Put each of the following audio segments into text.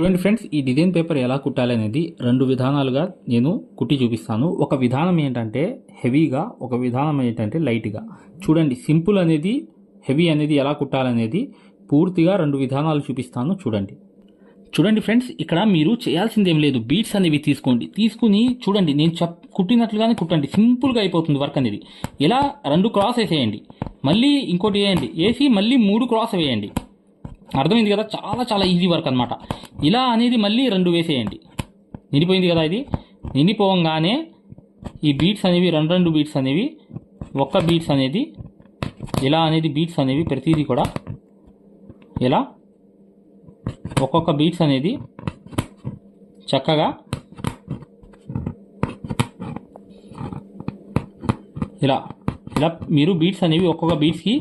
చూడండి ఫ్రెండ్స్ ఈ design paper ఎలా కుట్టాలి అనేది రెండు విధానాలుగా నేను కుట్టి చూపిస్తాను. ఒక విధానం ఏంటంటే హెవీగా ఒక విధానం ఏంటంటే లైట్గా చూడండి సింపుల్ అనేది హెవీ అనేది ఎలా కుట్టాలనేది పూర్తిగా రెండు విధానాలు చూపిస్తాను చూడండి. చూడండి ఫ్రెండ్స్ ఇక్కడ మీరు చేయాల్సింది ఏం లేదు. బీట్స్ అనేవి తీసుకోండి. తీసుకుని చూడండి నేను చెప్ కుట్టినట్లుగానే కుట్టండి. సింపుల్గా అయిపోతుంది వర్క్ అనేది. ఇలా రెండు క్రాస్ వేసేయండి. మళ్ళీ ఇంకోటి వేయండి. వేసి మళ్ళీ మూడు క్రాస్ వేయండి. అర్థమైంది కదా? చాలా చాలా ఈజీ వర్క్ అనమాట ఇలా అనేది మళ్ళీ రెండు వేసేయండి. నిండిపోయింది కదా ఇది? నిండిపోవంగానే ఈ బీట్స్ అనేవి రెండు రెండు బీట్స్ అనేవి ఒక్క బీట్స్ అనేది ఇలా అనేది బీట్స్ అనేవి ప్రతిదీ కూడా ఇలా ఒక్కొక్క బీట్స్ అనేది చక్కగా ఇలా ఇలా మీరు బీట్స్ అనేవి ఒక్కొక్క బీట్స్కి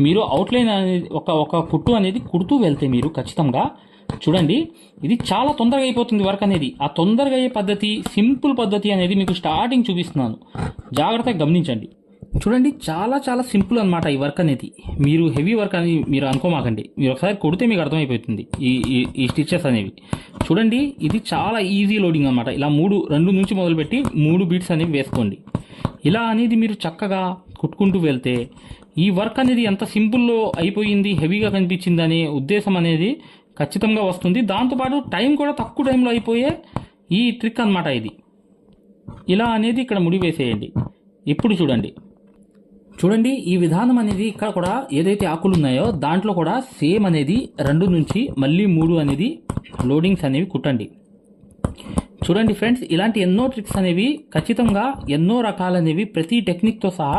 మీరు అవుట్లైన్ అనేది ఒక ఒక కుట్టు అనేది కుడుతూ వెళ్తే మీరు ఖచ్చితంగా చూడండి ఇది చాలా తొందరగా అయిపోతుంది వర్క్ అనేది. ఆ తొందరగా అయ్యే పద్ధతి సింపుల్ పద్ధతి అనేది మీకు స్టార్టింగ్ చూపిస్తున్నాను. జాగ్రత్తగా గమనించండి. చూడండి చాలా చాలా సింపుల్ అనమాట ఈ వర్క్ అనేది. మీరు హెవీ వర్క్ అని మీరు అనుకోమాకండి. మీరు ఒకసారి కొడితే మీకు అర్థమైపోతుంది ఈ ఈ- స్టిచ్చెస్ స్టిచెస్ అనేవి. చూడండి ఇది చాలా ఈజీ లోడింగ్ అనమాట ఇలా మూడు రెండు నుంచి మొదలుపెట్టి మూడు బీట్స్ అనేవి వేసుకోండి. ఇలా అనేది మీరు చక్కగా కుట్టుకుంటూ వెళ్తే ఈ వర్క్ అనేది ఎంత సింపుల్లో అయిపోయింది హెవీగా కనిపించింది అనే ఉద్దేశం అనేది ఖచ్చితంగా వస్తుంది. దాంతోపాటు టైం కూడా తక్కువ టైంలో అయిపోయే ఈ ట్రిక్ అన్నమాట ఇది. ఇలా అనేది ఇక్కడ ముడి వేసేయండి. ఇప్పుడు చూడండి. చూడండి ఈ విధానం అనేది ఇక్కడ కూడా ఏదైతే ఆకులు ఉన్నాయో దాంట్లో కూడా సేమ్ అనేది రెండు నుంచి మళ్ళీ మూడు అనేది లోడింగ్స్ అనేవి కుట్టండి. చూడండి ఫ్రెండ్స్ ఇలాంటి ఎన్నో ట్రిక్స్ అనేవి ఖచ్చితంగా ఎన్నో రకాలనేవి ప్రతి టెక్నిక్తో సహా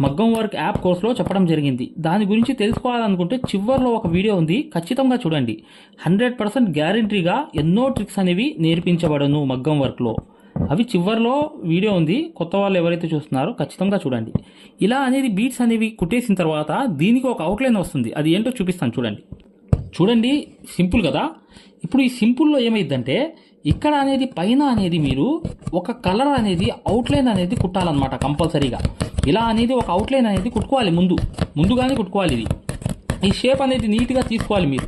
మగ్గం వర్క్ యాప్ కోర్సులో చెప్పడం జరిగింది. దాని గురించి తెలుసుకోవాలనుకుంటే చివర్లో ఒక వీడియో ఉంది. ఖచ్చితంగా చూడండి. హండ్రెడ్ పర్సెంట్ గ్యారంటీగా ఎన్నో ట్రిక్స్ అనేవి నేర్పించబడను మగ్గం వర్క్లో. అవి చివర్లో వీడియో ఉంది. కొత్త వాళ్ళు ఎవరైతే చూస్తున్నారో ఖచ్చితంగా చూడండి. ఇలా అనేది బీట్స్ అనేవి కుట్టేసిన తర్వాత దీనికి ఒక అవుట్లైన్ వస్తుంది. అది ఏంటో చూపిస్తాను. చూడండి. చూడండి. సింపుల్ కదా? ఇప్పుడు ఈ సింపుల్లో ఏమైందంటే ఇక్కడ అనేది పైన అనేది మీరు ఒక కలర్ అనేది అవుట్లైన్ అనేది కుట్టాలన్నమాట కంపల్సరీగా. ఇలా అనేది ఒక అవుట్లైన్ అనేది కుట్టుకోవాలి ముందు. ముందుగానే కుట్టుకోవాలి ఇది. ఈ షేప్ అనేది నీట్గా తీసుకోవాలి మీరు.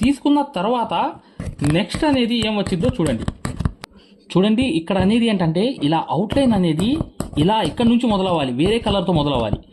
తీసుకున్న తర్వాత నెక్స్ట్ అనేది ఏం వచ్చిందో చూడండి. చూడండి ఇక్కడ అనేది ఏంటంటే ఇలా అవుట్లైన్ అనేది ఇలా ఇక్కడ నుంచి మొదలవ్వాలి. వేరే కలర్తో మొదలవ్వాలి.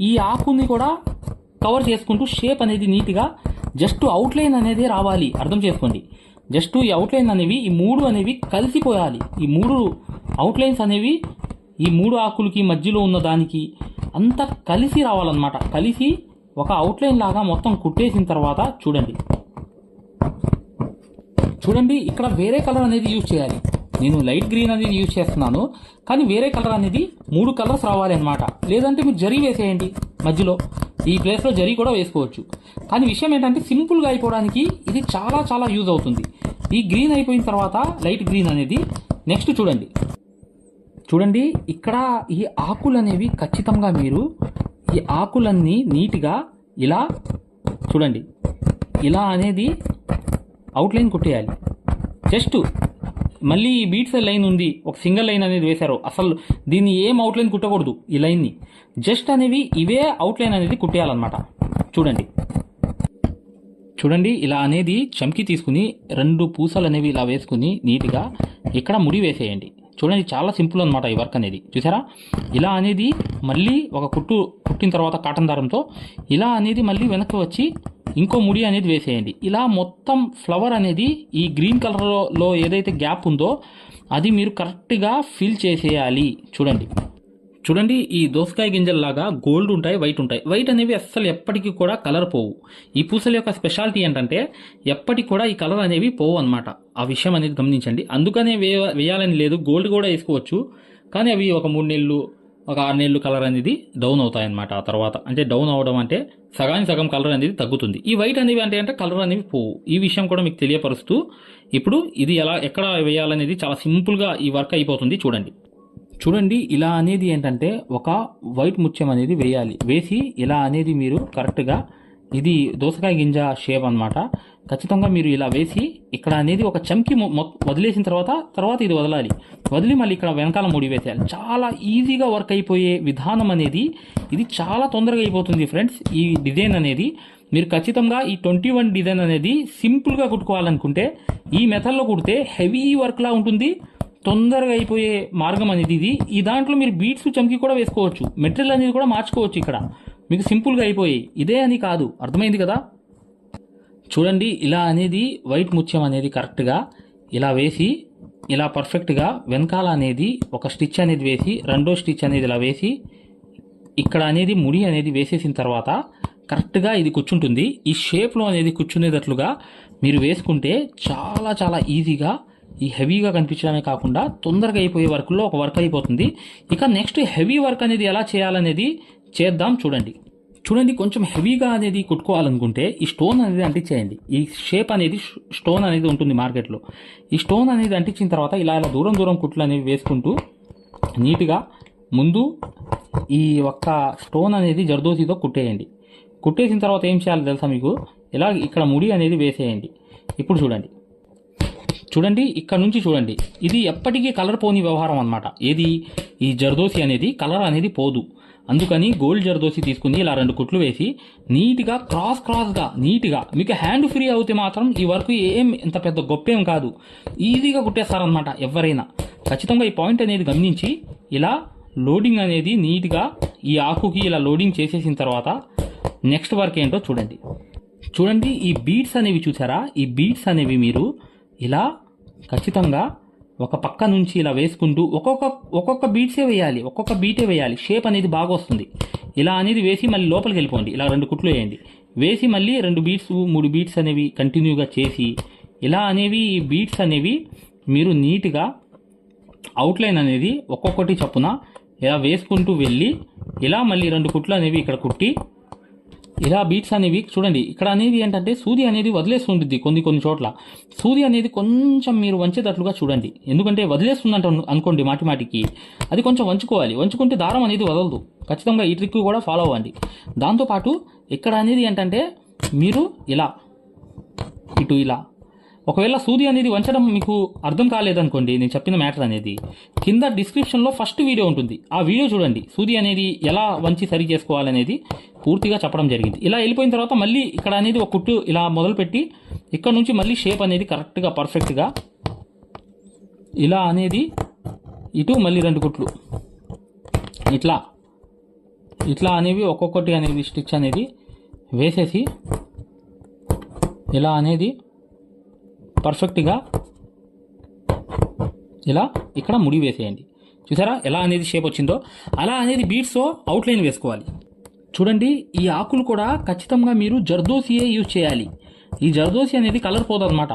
ఈ ఆకుని కూడా కవర్ చేసుకుంటూ షేప్ అనేది నీట్గా జస్ట్ అవుట్లైన్ అనేది రావాలి. అర్థం చేసుకోండి. జస్ట్ ఈ అవుట్లైన్ అనేవి ఈ మూడు అనేవి కలిసిపోయాలి. ఈ మూడు అవుట్లైన్స్ అనేవి ఈ మూడు ఆకులకి మధ్యలో ఉన్న దానికి అంతా కలిసి రావాలన్నమాట. కలిసి ఒక అవుట్లైన్ లాగా మొత్తం కుట్టేసిన తర్వాత చూడండి. చూడండి ఇక్కడ వేరే కలర్ అనేది యూజ్ చేయాలి. నేను లైట్ గ్రీన్ అనేది యూజ్ చేస్తున్నాను కానీ వేరే కలర్ అనేది మూడు కలర్స్ రావాలి అనమాట లేదంటే మీరు జరీ వేసేయండి మధ్యలో. ఈ ప్లేస్లో జరీ కూడా వేసుకోవచ్చు. కానీ విషయం ఏంటంటే సింపుల్గా అయిపోవడానికి ఇది చాలా చాలా యూజ్ అవుతుంది. ఈ గ్రీన్ అయిపోయిన తర్వాత లైట్ గ్రీన్ అనేది నెక్స్ట్ చూడండి. చూడండి ఇక్కడ ఈ ఆకులు అనేవి ఖచ్చితంగా మీరు ఈ ఆకులన్నీ నీట్గా ఇలా చూడండి. ఇలా అనేది అవుట్లైన్ కొట్టేయాలి. జస్ట్ మళ్ళీ ఈ బీట్స్ లైన్ ఉంది. ఒక సింగిల్ లైన్ అనేది వేశారు. అసలు దీన్ని ఏం అవుట్లైన్ కుట్టకూడదు ఈ లైన్ని జస్ట్ అనేవి ఇవే అవుట్లైన్ అనేది కుట్టేయాలన్నమాట. చూడండి. చూడండి ఇలా అనేది చమ్కి తీసుకుని రెండు పూసలు అనేవి ఇలా వేసుకుని నీట్గా ఇక్కడ ముడి వేసేయండి. చూడండి చాలా సింపుల్ అనమాట ఈ వర్క్ అనేది. చూసారా? ఇలా అనేది మళ్ళీ ఒక కుట్టు కుట్టిన తర్వాత కాటన్ దారంతో ఇలా అనేది మళ్ళీ వెనక్కి వచ్చి ఇంకో ముడి అనేది వేసేయండి. ఇలా మొత్తం ఫ్లవర్ అనేది ఈ గ్రీన్ కలర్లో ఏదైతే గ్యాప్ ఉందో అది మీరు కరెక్ట్గా ఫిల్ చేసేయాలి. చూడండి. చూడండి ఈ దోసకాయ గింజల్లాగా గోల్డ్ ఉంటాయి వైట్ ఉంటాయి. వైట్ అనేవి అస్సలు ఎప్పటికీ కూడా కలర్ పోవు. ఈ పూసల యొక్క స్పెషాలిటీ ఏంటంటే ఎప్పటికి కూడా ఈ కలర్ అనేవి పోవు అనమాట ఆ విషయం అనేది గమనించండి. అందుకనే వేయాలని లేదు. గోల్డ్ కూడా వేసుకోవచ్చు. కానీ అవి ఒక మూడు నెలలు ఒక ఆరు నెలలు కలర్ అనేది డౌన్ అవుతాయి అనమాట ఆ తర్వాత. అంటే డౌన్ అవడం అంటే సగానికి సగం కలర్ అనేది తగ్గుతుంది. ఈ వైట్ అనేవి అంటే అంటే కలర్ అనేవి పోవు. ఈ విషయం కూడా మీకు తెలియపరుస్తూ ఇప్పుడు ఇది ఎలా ఎక్కడ వేయాలనేది చాలా సింపుల్గా ఈ వర్క్ అయిపోతుంది చూడండి. చూడండి ఇలా అనేది ఏంటంటే ఒక వైట్ ముత్యం అనేది వేయాలి. వేసి ఇలా అనేది మీరు కరెక్ట్గా ఇది దోసకాయ గింజ షేప్ అన్నమాట. ఖచ్చితంగా మీరు ఇలా వేసి ఇక్కడ అనేది ఒక చమ్కి వదిలేసిన తర్వాత తర్వాత ఇది వదలాలి. వదిలి మళ్ళీ ఇక్కడ వెనకాల ముడి వేసేయాలి. చాలా ఈజీగా వర్క్ అయిపోయే విధానం అనేది ఇది చాలా తొందరగా అయిపోతుంది ఫ్రెండ్స్ ఈ డిజైన్ అనేది మీరు ఖచ్చితంగా ఈ ట్వంటీ వన్ డిజైన్ అనేది సింపుల్గా కుట్టుకోవాలనుకుంటే ఈ మెథడ్లో కుడితే హెవీ వర్క్లా ఉంటుంది. తొందరగా అయిపోయే మార్గం అనేది ఇది. ఈ దాంట్లో మీరు బీట్స్ చమ్కి కూడా వేసుకోవచ్చు. మెటీరియల్ అనేది కూడా మార్చుకోవచ్చు ఇక్కడ. మీకు సింపుల్గా అయిపోయి ఇదే అని కాదు అర్థమైంది కదా? చూడండి ఇలా అనేది వైట్ ముత్యం అనేది కరెక్ట్గా ఇలా వేసి ఇలా పర్ఫెక్ట్గా వెనకాల అనేది ఒక స్టిచ్ అనేది వేసి రెండో స్టిచ్ అనేది ఇలా వేసి ఇక్కడ అనేది ముడి అనేది వేసేసిన తర్వాత కరెక్ట్గా ఇది కూర్చుంటుంది. ఈ షేప్లో అనేది కూర్చునేటట్లుగా మీరు వేసుకుంటే చాలా చాలా ఈజీగా ఈ హెవీగా కనిపించడమే కాకుండా తొందరగా అయిపోయే వర్క్లో ఒక వర్క్ అయిపోతుంది. ఇక నెక్స్ట్ హెవీ వర్క్ అనేది ఎలా చేయాలనేది చేద్దాం చూడండి. చూడండి కొంచెం హెవీగా అనేది కుట్టుకోవాలనుకుంటే ఈ స్టోన్ అనేది అంటించేయండి. ఈ షేప్ అనేది స్టోన్ అనేది ఉంటుంది మార్కెట్లో. ఈ స్టోన్ అనేది అంటించిన తర్వాత ఇలా ఇలా దూరం దూరం కుట్లు అనేవి వేసుకుంటూ నీట్గా ముందు ఈ ఒక్క స్టోన్ అనేది జర్దోసితో కుట్టేయండి. కుట్టేసిన తర్వాత ఏం చేయాలో తెలుసా మీకు? ఇలా ఇక్కడ ముడి అనేది వేసేయండి. ఇప్పుడు చూడండి. చూడండి ఇక్కడ నుంచి చూడండి. ఇది ఎప్పటికీ కలర్ పోని వ్యవహారం అన్నమాట. ఏది? ఈ జర్దోసి అనేది కలర్ అనేది పోదు. అందుకని గోల్డ్ జరదోసి తీసుకుని ఇలా రెండు కుట్లు వేసి నీట్గా క్రాస్ క్రాస్గా నీట్గా మీకు హ్యాండ్ ఫ్రీ అవుతే మాత్రం ఈ వర్క్ ఏం ఇంత పెద్ద గొప్పేం కాదు. ఈజీగా కుట్టేస్తారనమాట ఎవరైనా. ఖచ్చితంగా ఈ పాయింట్ అనేది గమనించి ఇలా లోడింగ్ అనేది నీట్గా ఈ ఆకుకి ఇలా లోడింగ్ చేసేసిన తర్వాత నెక్స్ట్ వర్క్ ఏంటో చూడండి. చూడండి ఈ బీడ్స్ అనేవి చూసారా? ఈ బీడ్స్ అనేవి మీరు ఇలా ఖచ్చితంగా ఒక పక్క నుంచి ఇలా వేసుకుంటూ ఒక్కొక్క ఒక్కొక్క బీట్సే వేయాలి ఒక్కొక్క బీటే వేయాలి. షేప్ అనేది బాగా వస్తుంది. ఇలా అనేది వేసి మళ్ళీ లోపలికి వెళ్ళిపోండి. ఇలా రెండు కుట్లు వేయండి. వేసి మళ్ళీ రెండు బీట్స్ మూడు బీట్స్ అనేవి కంటిన్యూగా చేసి ఇలా అనేవి ఈ బీట్స్ అనేవి మీరు నీట్గా అవుట్లైన్ అనేది ఒక్కొక్కటి చొప్పున ఇలా వేసుకుంటూ వెళ్ళి ఇలా మళ్ళీ రెండు కుట్లు అనేవి ఇక్కడ కుట్టి ఇలా బీట్స్ అనేవి చూడండి. ఇక్కడ అనేది ఏంటంటే సూది అనేది వదిలేస్తుంటుంది కొన్ని కొన్ని చోట్ల. సూది అనేది కొంచెం మీరు వంచేటట్లుగా చూడండి. ఎందుకంటే వదిలేస్తుందంట అనుకోండి మాటి మాటికి. అది కొంచెం వంచుకోవాలి. వంచుకుంటే దారం అనేది వదలదు. ఖచ్చితంగా ఈ ట్రిక్ కూడా ఫాలో అవ్వండి. దాంతోపాటు ఇక్కడ అనేది ఏంటంటే మీరు ఇలా ఇటు ఇలా ఒకవేళ సూది అనేది వంచడం మీకు అర్థం కాలేదనుకోండి నేను చెప్పిన మ్యాటర్ అనేది. కింద డిస్క్రిప్షన్లో ఫస్ట్ వీడియో ఉంటుంది. ఆ వీడియో చూడండి. సూది అనేది ఎలా వంచి సరి చేసుకోవాలనేది పూర్తిగా చెప్పడం జరిగింది. ఇలా వెళ్ళిపోయిన తర్వాత మళ్ళీ ఇక్కడ అనేది ఒక కుట్టు ఇలా మొదలుపెట్టి ఇక్కడ నుంచి మళ్ళీ షేప్ అనేది కరెక్ట్గా పర్ఫెక్ట్గా ఇలా అనేది ఇటు మళ్ళీ రెండు కుట్లు. ఇట్లా. ఇట్లా అనేవి ఒక్కొక్కటి అనేది స్టిచ్ అనేది వేసేసి ఇలా అనేది పర్ఫెక్ట్గా ఇలా ఇక్కడ ముడి వేసేయండి. చూసారా? ఎలా అనేది షేప్ వచ్చిందో? అలా అనేది బీట్స్తో అవుట్లైన్ వేసుకోవాలి. చూడండి ఈ ఆకులు కూడా ఖచ్చితంగా మీరు జర్దోసియే యూజ్ చేయాలి. ఈ జర్దోసి అనేది కలర్ పోదన్నమాట.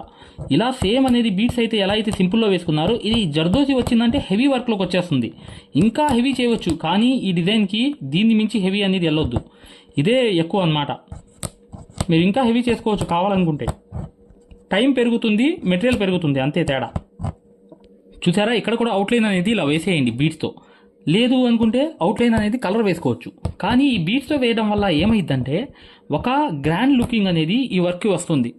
ఇలా సేమ్ అనేది బీట్స్ అయితే ఎలా అయితే సింపుల్లో వేసుకున్నారో ఇది జర్దోసి వచ్చిందంటే హెవీ వర్క్లోకి వచ్చేస్తుంది. ఇంకా హెవీ చేయవచ్చు కానీ ఈ డిజైన్కి దీన్ని మించి హెవీ అనేది వెళ్ళొద్దు. ఇదే ఎక్కువ అనమాట మీరు ఇంకా హెవీ చేసుకోవచ్చు కావాలనుకుంటే. టైం పెరుగుతుంది మెటీరియల్ పెరుగుతుంది అంతే తేడా. చూసారా? ఇక్కడ కూడా అవుట్లైన్ అనేది ఇలా వేసేయండి బీట్స్తో లేదు అనుకుంటే అవుట్లైన్ అనేది కలర్ వేసుకోవచ్చు. కానీ ఈ బీట్స్తో వేయడం వల్ల ఏమైందంటే ఒక గ్రాండ్ లుకింగ్ అనేది ఈ వర్క్కి వస్తుంది.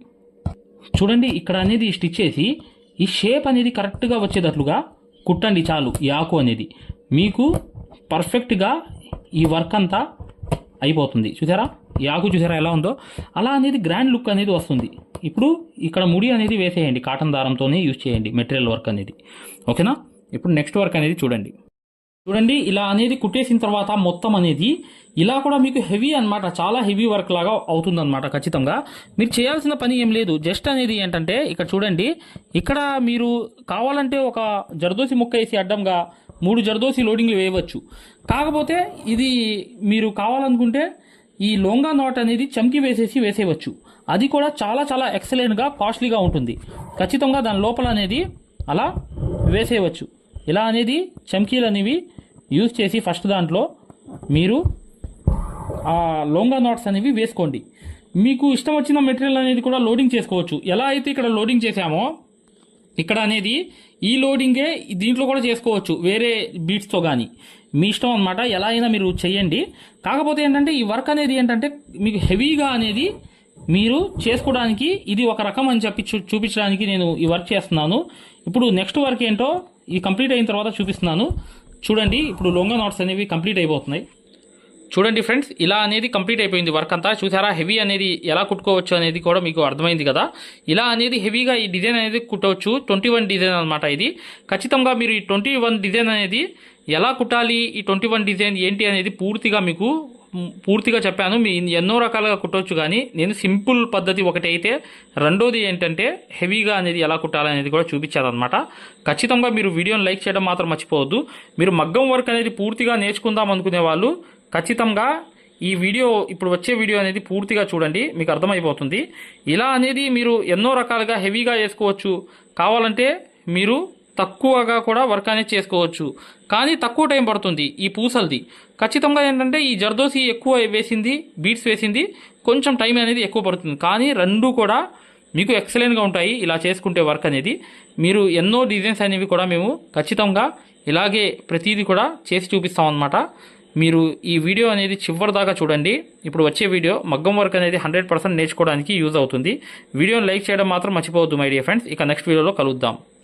చూడండి ఇక్కడ అనేది స్టిచ్ చేసి ఈ షేప్ అనేది కరెక్ట్గా వచ్చేటట్లుగా కుట్టండి చాలు ఈ ఆకు అనేది. మీకు పర్ఫెక్ట్గా ఈ వర్క్ అంతా అయిపోతుంది. చూసారా? ఆకు చూసారా ఎలా ఉందో? అలా అనేది గ్రాండ్ లుక్ అనేది వస్తుంది. ఇప్పుడు ఇక్కడ ముడి అనేది వేసేయండి కాటన్ దారంతోనే యూజ్ చేయండి మెటీరియల్ వర్క్ అనేది. ఓకేనా ఇప్పుడు నెక్స్ట్ వర్క్ అనేది చూడండి. చూడండి ఇలా అనేది కుట్టేసిన తర్వాత మొత్తం అనేది ఇలా కూడా మీకు హెవీ అన్నమాట చాలా హెవీ వర్క్ లాగా అవుతుందన్నమాట ఖచ్చితంగా. మీరు చేయాల్సిన పని ఏం లేదు. జస్ట్ అనేది ఏంటంటే ఇక్కడ చూడండి ఇక్కడ మీరు కావాలంటే ఒక జర్దోసి ముక్క వేసి అడ్డంగా మూడు జర్దోసి లోడింగ్లు వేయవచ్చు. కాకపోతే ఇది మీరు కావాలనుకుంటే ఈ లోంగా నాట్ అనేది చమ్కి వేసేసి వేసేయవచ్చు. అది కూడా చాలా చాలా ఎక్సలెంట్గా కాస్ట్లీగా ఉంటుంది. ఖచ్చితంగా దాని లోపల అనేది అలా వేసేయవచ్చు. ఇలా అనేది చమ్కీలు అనేవి యూజ్ చేసి ఫస్ట్ దాంట్లో మీరు ఆ లోంగా నాట్స్ అనేవి వేసుకోండి. మీకు ఇష్టం వచ్చిన మెటీరియల్ అనేది కూడా లోడింగ్ చేసుకోవచ్చు. ఎలా అయితే ఇక్కడ లోడింగ్ చేసామో ఇక్కడ అనేది ఈ లోడింగే దీంట్లో కూడా చేసుకోవచ్చు. వేరే బీట్స్తో కానీ మీ ఇష్టం అనమాట ఎలా అయినా మీరు చేయండి. కాకపోతే ఏంటంటే ఈ వర్క్ అనేది ఏంటంటే మీకు హెవీగా అనేది మీరు చేసుకోవడానికి ఇది ఒక రకం అని చెప్పి చూ చూపించడానికి నేను ఈ వర్క్ చేస్తున్నాను. ఇప్పుడు నెక్స్ట్ వర్క్ ఏంటో ఈ కంప్లీట్ అయిన తర్వాత చూపిస్తున్నాను. చూడండి ఇప్పుడు లొంగ నాట్స్ అనేవి కంప్లీట్ అయిపోతున్నాయి. చూడండి ఫ్రెండ్స్ ఇలా అనేది కంప్లీట్ అయిపోయింది వర్క్ అంతా. చూసారా హెవీ అనేది ఎలా కుట్టుకోవచ్చు అనేది కూడా మీకు అర్థమైంది కదా. ఇలా అనేది హెవీగా ఈ డిజైన్ అనేది కుట్టవచ్చు. ట్వంటీ వన్ డిజైన్ అనమాట ఇది. ఖచ్చితంగా మీరు ఈ ట్వంటీ వన్ డిజైన్ అనేది ఎలా కుట్టాలి? ఈ ట్వంటీ వన్ డిజైన్ ఏంటి అనేది పూర్తిగా మీకు పూర్తిగా చెప్పాను. మీ ఎన్నో రకాలుగా కుట్టవచ్చు కానీ నేను సింపుల్ పద్ధతి ఒకటి అయితే రెండోది ఏంటంటే హెవీగా అనేది ఎలా కుట్టాలి అనేది కూడా చూపించారనమాట ఖచ్చితంగా మీరు వీడియోని లైక్ చేయడం మాత్రం మర్చిపోవద్దు. మీరు మగ్గం వర్క్ అనేది పూర్తిగా నేర్చుకుందాం అనుకునే వాళ్ళు ఖచ్చితంగా ఈ వీడియో ఇప్పుడు వచ్చే వీడియో అనేది పూర్తిగా చూడండి మీకు అర్థమైపోతుంది. ఇలా అనేది మీరు ఎన్నో రకాలుగా హెవీగా వేసుకోవచ్చు. కావాలంటే మీరు తక్కువగా కూడా వర్క్ అనేది చేసుకోవచ్చు. కానీ తక్కువ టైం పడుతుంది ఈ పూసలది. ఖచ్చితంగా ఏంటంటే ఈ జర్దోసి ఎక్కువ వేసింది బీట్స్ వేసింది కొంచెం టైం అనేది ఎక్కువ పడుతుంది. కానీ రెండు కూడా మీకు ఎక్సలెంట్గా ఉంటాయి ఇలా చేసుకుంటే వర్క్ అనేది. మీరు ఎన్నో డిజైన్స్ అనేవి కూడా మేము ఖచ్చితంగా ఇలాగే ప్రతిదీ కూడా చేసి చూపిస్తాం అనమాట మీరు ఈ వీడియో అనేది చివరి దాకా చూడండి. ఇప్పుడు వచ్చే వీడియో మగ్గం వర్క్ అనేది హండ్రెడ్ పర్సెంట్ నేర్చుకోవడానికి యూజ్ అవుతుంది. వీడియోని లైక్ చేయడం మాత్రం మర్చిపోవద్దు మై డియర్ ఫ్రెండ్స్ ఇక నెక్స్ట్ వీడియోలో కలుద్దాం.